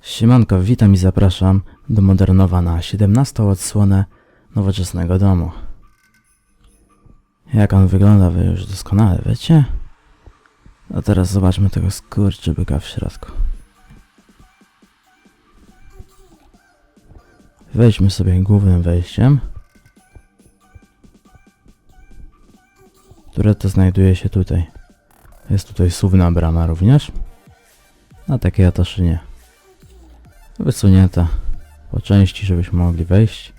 Siemanko, witam i zapraszam do Modernowa na 17 odsłonę nowoczesnego domu. Jak on wygląda, wy już doskonale wiecie? A teraz zobaczmy tego skurczybyka w środku. Wejdźmy sobie głównym wejściem, które to znajduje się tutaj. Jest tutaj suwna brama również, a takie atoszy nie wysunięta po części, żebyśmy mogli wejść.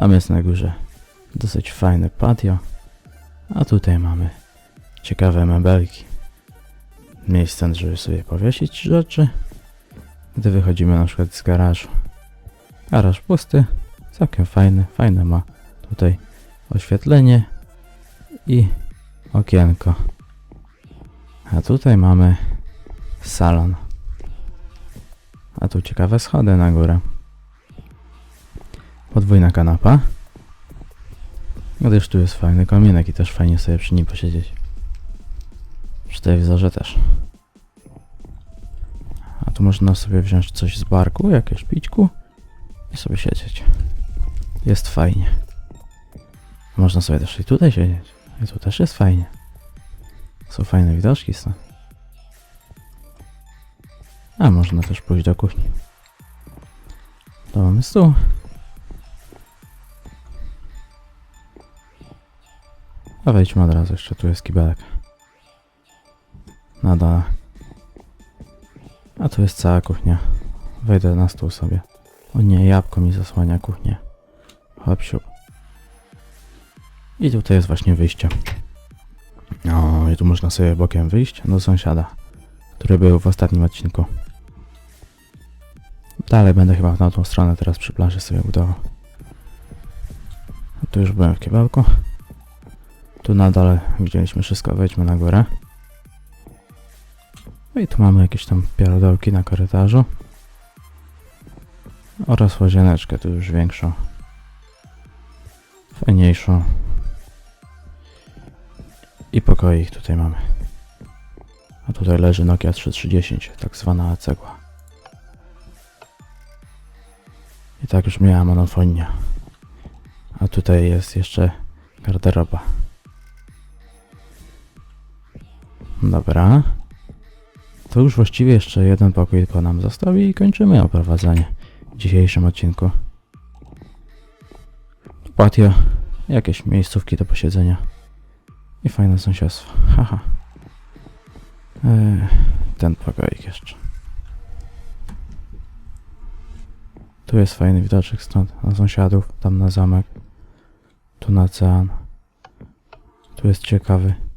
Tam jest na górze dosyć fajne patio, a tutaj mamy ciekawe mebelki. Miejsce, żeby sobie powiesić rzeczy, gdy wychodzimy na przykład z garażu. Garaż pusty, całkiem fajny, fajne ma tutaj oświetlenie i okienko. A tutaj mamy salon. A tu ciekawe schody na górę. Podwójna kanapa. Gdyż tu jest fajny kominek i też fajnie sobie przy nim posiedzieć. Przy telewizorze też. A tu można sobie wziąć coś z barku, jakieś pićku i sobie siedzieć. Jest fajnie. Można sobie też i tutaj siedzieć. I tu też jest fajnie. Są fajne widoczki stąd. A można też pójść do kuchni. To mamy stół. A wejdźmy od razu, jeszcze tu jest kibelek. Na dole. A tu jest cała kuchnia. Wejdę na stół sobie. O nie, jabłko mi zasłania kuchnię. Hop siup. I tutaj jest właśnie wyjście. O, i tu można sobie bokiem wyjść do sąsiada, który był w ostatnim odcinku. Dalej będę chyba na tą stronę teraz przy plaży sobie budował. Tu już byłem w kiebełku. Tu na dole widzieliśmy wszystko, wejdźmy na górę. No i tu mamy jakieś tam pierdołki na korytarzu. Oraz łazieneczkę, tu już większą. Fajniejszą. I pokoik tutaj mamy. A tutaj leży Nokia 3310, tak zwana cegła. I tak już miała monofonia. A tutaj jest jeszcze garderoba. Dobra. To już właściwie jeszcze jeden pokój tylko nam został i kończymy oprowadzanie w dzisiejszym odcinku. Patio, jakieś miejscówki do posiedzenia i fajne sąsiedztwo. Haha. Eee, ten pokoik jeszcze. Tu jest fajny widoczek stąd, na sąsiadów, tam na zamek, tu na ocean. Tu jest ciekawy.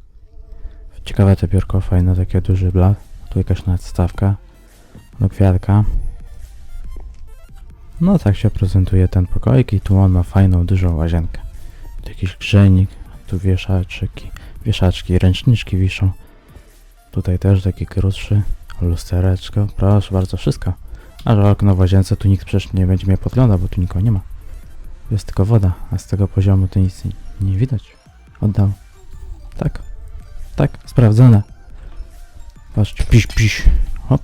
Ciekawe te biurko, fajne, takie duży blat. Tu jakaś nadstawka do kwiatka. No tak się prezentuje ten pokoik i tu on ma fajną, dużą łazienkę. Tu jakiś grzejnik, tu wieszaczki, wieszaczki, ręczniczki wiszą. Tutaj też taki krótszy, lustereczko, proszę bardzo, wszystko. A że okno w łazience, tu nikt przecież nie będzie mnie podglądał, bo tu nikogo nie ma. Jest tylko woda, a z tego poziomu to nic nie, nie widać. Oddał. Tak. Tak, sprawdzone. Patrzcie, pisz, pisz. Hop.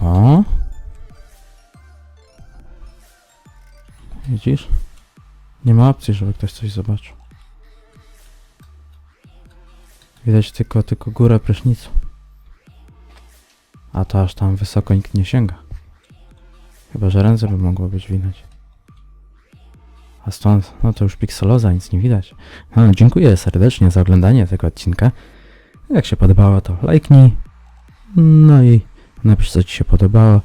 O. Widzisz? Nie ma opcji, żeby ktoś coś zobaczył. Widać tylko, tylko górę prysznicu. A to aż tam wysoko nikt nie sięga. Chyba, że ręce by mogło być widać. A stąd, no to już pikseloza, nic nie widać. No, dziękuję serdecznie za oglądanie tego odcinka. Jak się podobało, to lajknij. No i napisz, co Ci się podobało.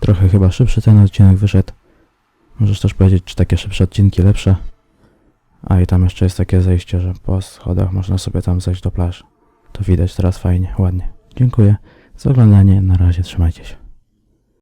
Trochę chyba szybszy ten odcinek wyszedł. Możesz też powiedzieć, czy takie szybsze odcinki lepsze. A i tam jeszcze jest takie zejście, że po schodach można sobie tam zejść do plaży. To widać teraz fajnie, ładnie. Dziękuję za oglądanie. Na razie trzymajcie się.